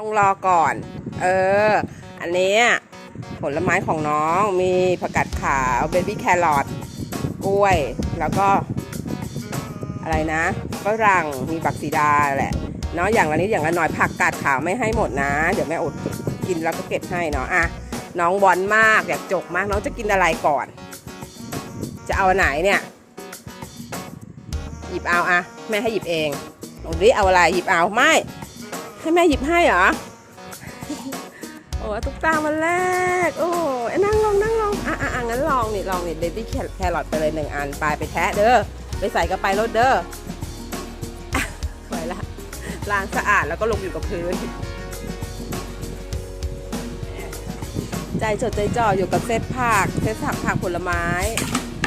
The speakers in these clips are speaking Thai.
ต้องรอก่อน เออ อันนี้ผลไม้ของน้องมีผักกาดขาวเบบี้แครอทกล้วย แล้วก็ อะไรนะฝรั่งมีบักซีดาแหละเนาะอย่างละนิดอย่างละหน่อยผักกาดขาวไม่ให้หมดนะ เดี๋ยวแม่อดกินแล้วก็เก็บให้เนาะอะน้องวอนมากอยากจกมากน้องจะกินอะไรก่อน จะเอาไหนเนี่ยหยิบเอาอะแม่ให้หยิบเองลองดิเอาอะไรหยิบเอาไม่ ให้แม่หยิบให้เหรอ โอ้ตุ๊กตามาแรก โอ้ยนั่งลงนั่งลงอะอะอะงั้นลองนี่ลองนี่เบบี้แครอทไปเลยหนึ่งอันไปไปแทะเด้อ ไปใส่กระไปรถเด้อไปละล้างสะอาดแล้วก็ลงอยู่กับพื้น ใจจดใจจ่ออยู่กับเซตผักเซตผักผักผลไม้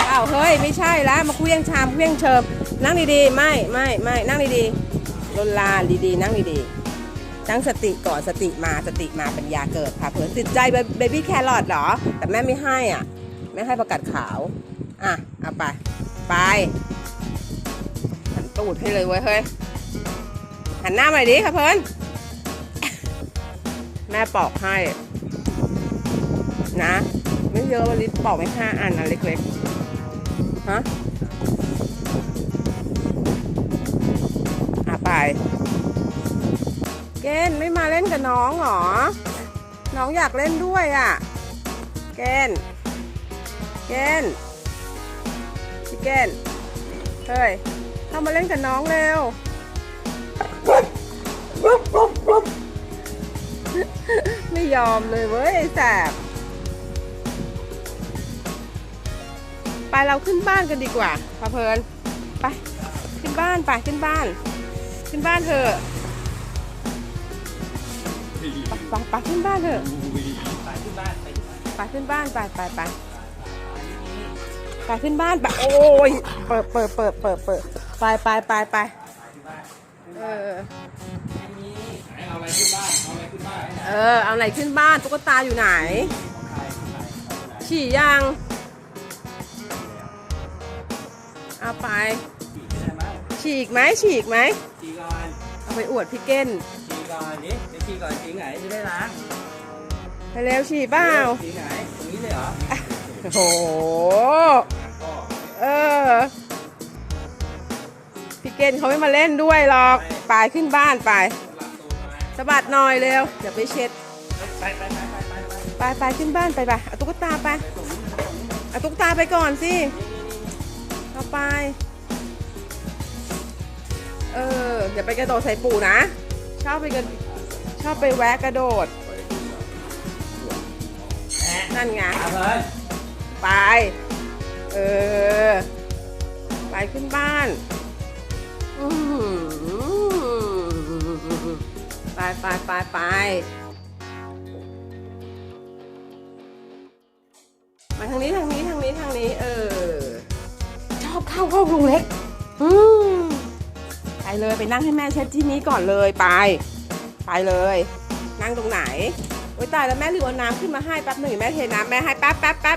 เอ้าเฮ้ย ไม่ใช่แล้วมาเคลี้ยงชามเคลี้ยงเชิมนั่งดีๆ ไม่ไม่ไม่นั่งดีๆลนลานดีๆ นั่งดีๆ ตั้งสติก่อนสติมาสติมาปัญญาเกิดค่ะเผื่อติดใจเบบี้แครอทเหรอ แต่แม่ไม่ให้อะแม่ให้ประกาศขาว อะ เอาไป ไปหันตูดให้เลยเว้ยเฮ้ยหันหน้ามาดิค่ะเพิ่นแม่ปอกให้ นะ ไม่เยอะวันนี้ปอกไม่ห้าอันอันเล็กๆฮะอะไป เกนไม่มาเล่นกับน้องเหรอ น้องอยากเล่นด้วยอะ เกนเกนพี่เกนเฮ้ยเข้ามาเล่นกับน้องเร็วไม่ยอมเลยเว้ยไอ้แสบไปเราขึ้นบ้านกันดีกว่าพาเพลินไป ขึ้นบ้านไปขึ้นบ้าน ขึ้นบ้านเถอะ ปไปไปขึ้นบ้านเถอะไปที่บ้านไปไปขึ้นบ้านไปไปไปไปขึ้นบ้านไปโอ้ยเปิดเปิดเปิดเปิดเปิดไปไปไปไปเออเอาอะไรขึ้นบ้านเอาอะไรขึ้นบ้านเออเอาไหนขึ้นบ้านตุ๊กตาอยู่ไหน ฉี่ยังเอาไปฉีกไหมฉีกไหมฉีก่อนเอา ไปอวดพี่เก้นฉีก่อนนี่เดี๋ยวฉีก่อนฉีไหนจะได้ล้างไปเร็วฉี่เปล่าฉีไหนตรงนี้เลยเหรอโอ้โหก็เออพี่เก้นเขาไม่มาเล่นด้วยหรอกไปขึ้นบ้านไปหลังตัวมาสะบัดหน่อยเร็วเดี๋ยวไปเช็ดไปไปไปไปไปไปไปไปขึ้นบ้านไปไปเอาตุ๊กตาไปเอาตุ๊กตาไปก่อนสิเอาไป ออย่าไปกระโดดใส่ปู่นะ ชอบไปกระชอบไปแวะกระโดด นั่นไง เอาเลยไป เออ ไปขึ้นบ้านอื้อหือไปไปไปไป มาทางนี้ทางนี้ทางนี้ทางนี้ เออ ชอบเข้าห้องลุงเล็ก อืมไป เลยไปนั่งให้แม่เช็ดที่นี้ก่อนเลยไป ไปเลย นั่งตรงไหนโอ้ยตายแล้วแม่ลืมเอาน้ำขึ้นมาให้แป๊บหนึ่งแม่เทน้ำแม่ให้แป๊บแป๊บแป๊บ